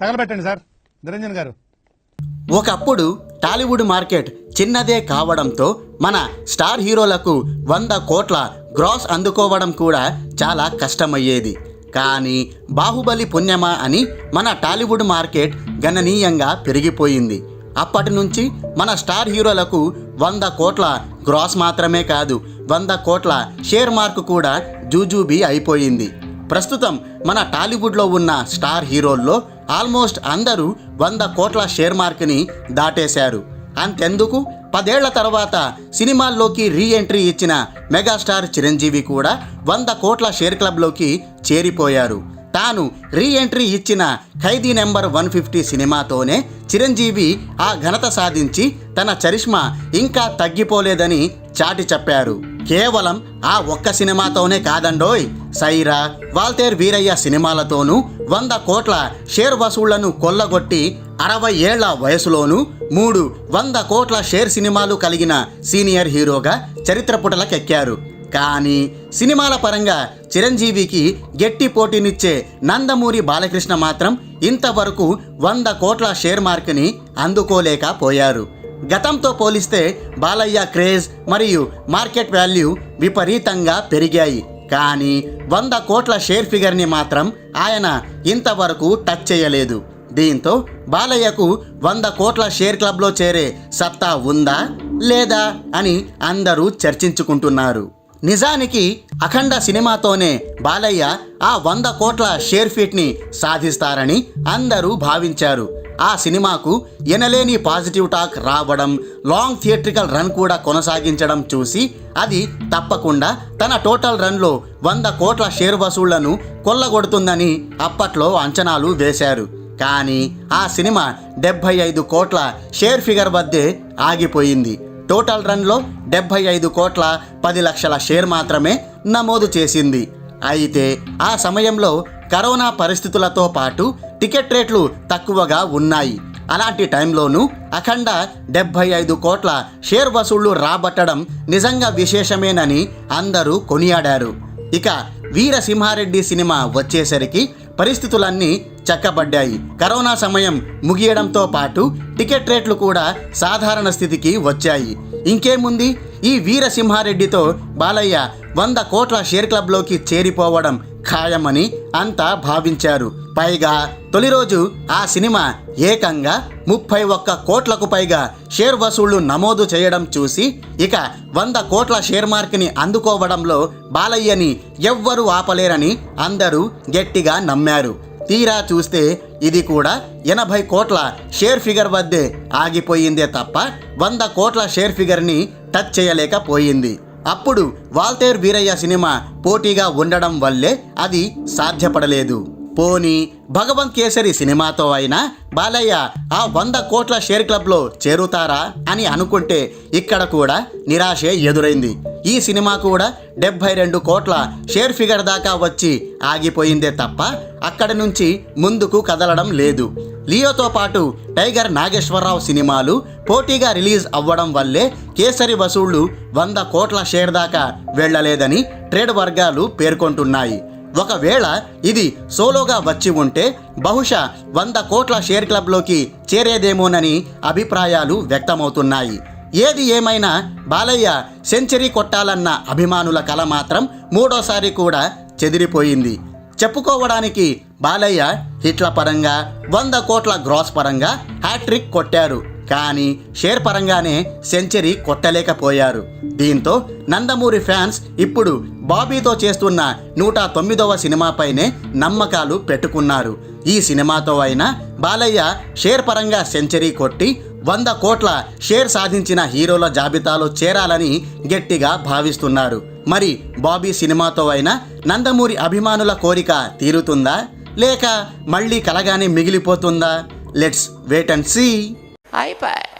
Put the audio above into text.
తగలబెట్టండి sir. Niranjan గారు. ఒకప్పుడు Tollywood market చిన్నదే కావడంతో మన స్టార్ హీరోలకు వంద కోట్ల గ్రాస్ అందుకోవడం కూడా చాలా కష్టమయ్యేది. కానీ బాహుబలి పుణ్యమా అని మన టాలీవుడ్ మార్కెట్ గణనీయంగా పెరిగిపోయింది. అప్పటి నుంచి మన స్టార్ హీరోలకు వంద కోట్ల గ్రాస్ మాత్రమే కాదు వంద కోట్ల షేర్ మార్క్ కూడా జూజూబీ అయిపోయింది. ప్రస్తుతం మన టాలీవుడ్లో ఉన్న స్టార్ హీరోల్లో ఆల్మోస్ట్ అందరూ వంద కోట్ల షేర్ మార్క్ని దాటేశారు. అంతెందుకు? పదేళ్ళ తర్వాత సినిమాల్లోకి రీ ఎంట్రీ ఇచ్చిన మెగాస్టార్ చిరంజీవి కూడా వంద కోట్ల షేర్ క్లబ్లోకి చేరిపోయారు. తాను రీ ఎంట్రీ ఇచ్చిన ఖైదీ నెంబర్ వన్ ఫిఫ్టీ సినిమాతోనే చిరంజీవి ఆ ఘనత సాధించి తన చరిష్మా ఇంకా తగ్గిపోలేదని చాటి చెప్పారు. కేవలం ఆ ఒక్క సినిమాతోనే కాదండోయ్! సైరా వాల్తేర్ వీరయ్య సినిమాలతోనూ వంద కోట్ల షేర్ వసూళ్ళను కొల్లగొట్టి అరవై ఏళ్ళ వయసులోనూ మూడు వంద కోట్ల షేర్ సినిమాలు కలిగిన సీనియర్ హీరోగా చరిత్ర పుటలకెక్కారు కానీ సినిమాల పరంగా చిరంజీవికి గట్టి పోటీనిచ్చే నందమూరి బాలకృష్ణ మాత్రం ఇంతవరకు వంద కోట్ల షేర్ మార్క్ని అందుకోలేకపోయారు గతంతో పోలిస్తే బాలయ్య క్రేజ్ మరియు మార్కెట్ వాల్యూ విపరీతంగా పెరిగాయి. కానీ వంద కోట్ల షేర్ ఫిగర్ని మాత్రం ఆయన ఇంతవరకు టచ్ చేయలేదు. దీంతో బాలయ్యకు వంద కోట్ల షేర్ క్లబ్లో చేరే సత్తా ఉందా? లేదా? అని అందరూ చర్చించుకుంటున్నారు. నిజానికి అఖండ సినిమాతోనే బాలయ్య ఆ వంద కోట్ల షేర్ ఫీట్ని సాధిస్తారని అందరూ భావించారు. ఆ సినిమాకు ఎనలేని పాజిటివ్ టాక్ రావడం లాంగ్ థియేట్రికల్ రన్ కూడా కొనసాగించడం చూసి అది తప్పకుండా తన టోటల్ రన్లో వంద కోట్ల షేర్ వసూళ్ళను కొల్లగొడుతుందని అప్పట్లో అంచనాలు వేశారు. కానీ ఆ సినిమా డెబ్భై ఐదు కోట్ల షేర్ ఫిగర్ వద్దే ఆగిపోయింది. టోటల్ రన్లో డెబ్భై ఐదు కోట్ల పది లక్షల షేర్ మాత్రమే నమోదు చేసింది. అయితే ఆ సమయంలో కరోనా పరిస్థితులతో పాటు టికెట్ రేట్లు తక్కువగా ఉన్నాయి. అలాంటి టైంలోనూ అఖండ డెబ్భై ఐదు కోట్ల షేర్ వసూళ్ళు రాబట్టడం నిజంగా విశేషమేనని అందరూ కొనియాడారు. ఇక వీరసింహారెడ్డి సినిమా వచ్చేసరికి పరిస్థితులన్నీ చక్కబడ్డాయి. కరోనా సమయం ముగియడంతో పాటు టికెట్ రేట్లు కూడా సాధారణ స్థితికి వచ్చాయి. ఇంకేముంది? ఈ వీరసింహారెడ్డితో బాలయ్య వంద కోట్ల షేర్ క్లబ్లోకి చేరిపోవడం ఖాయమని అంతా భావించారు. పైగా తొలి రోజు ఆ సినిమా ఏకంగా ముప్పై ఒక్క కోట్లకు పైగా షేర్ వసూళ్ళు నమోదు చేయడం చూసి ఇక వంద కోట్ల షేర్ మార్క్ని అందుకోవడంలో బాలయ్యని ఎవ్వరూ ఆపలేరని అందరూ గట్టిగా నమ్మారు. తీరా చూస్తే ఇది కూడా ఎనభై కోట్ల షేర్ ఫిగర్ వద్దే ఆగిపోయిందే తప్ప వంద కోట్ల షేర్ ఫిగర్ని టచ్ చేయలేకపోయింది. అప్పుడు వాల్తేర్ వీరయ్య సినిమా పోటీగా ఉండడం వల్లే అది సాధ్యపడలేదు. పోనీ భగవంత్ కేసరి సినిమాతో అయినా బాలయ్య ఆ వంద కోట్ల షేర్ క్లబ్లో చేరుతారా అని అనుకుంటే ఇక్కడ కూడా నిరాశే ఎదురైంది. ఈ సినిమా కూడా డెబ్బై రెండు కోట్ల షేర్ ఫిగర్ దాకా వచ్చి ఆగిపోయిందే తప్ప అక్కడి నుంచి ముందుకు కదలడం లేదు. లియోతో పాటు టైగర్ నాగేశ్వరరావు సినిమాలు పోటీగా రిలీజ్ అవ్వడం వల్లే కేసరి వసూళ్ళు వంద కోట్ల షేర్ దాకా వెళ్ళలేదని ట్రేడ్ వర్గాలు పేర్కొంటున్నాయి. ఒకవేళ ఇది సోలోగా వచ్చి ఉంటే బహుశా వంద కోట్ల షేర్ క్లబ్లోకి చేరేదేమోనని అభిప్రాయాలు వ్యక్తమవుతున్నాయి. ఏది ఏమైనా బాలయ్య సెంచరీ కొట్టాలన్న అభిమానుల కల మాత్రం మూడోసారి కూడా చెదిరిపోయింది. చెప్పుకోవడానికి బాలయ్య హిట్ల పరంగా వంద కోట్ల గ్రాస్ పరంగా హ్యాట్రిక్ కొట్టారు. కానీ షేర్ పరంగానే సెంచరీ కొట్టలేకపోయారు. దీంతో నందమూరి ఫ్యాన్స్ ఇప్పుడు బాబీతో చేస్తున్న నూట తొమ్మిదవ సినిమాపైనే నమ్మకాలు పెట్టుకున్నారు. ఈ సినిమాతో అయినా బాలయ్య షేర్ పరంగా సెంచరీ కొట్టి వంద కోట్ల షేర్ సాధించిన హీరోల జాబితాలో చేరాలని గట్టిగా భావిస్తున్నారు. మరి బాబీ సినిమాతో అయినా నందమూరి అభిమానుల కోరిక తీరుతుందా? లేక మళ్ళీ కలగానే మిగిలిపోతుందా? Let's wait and see. అయిపోయి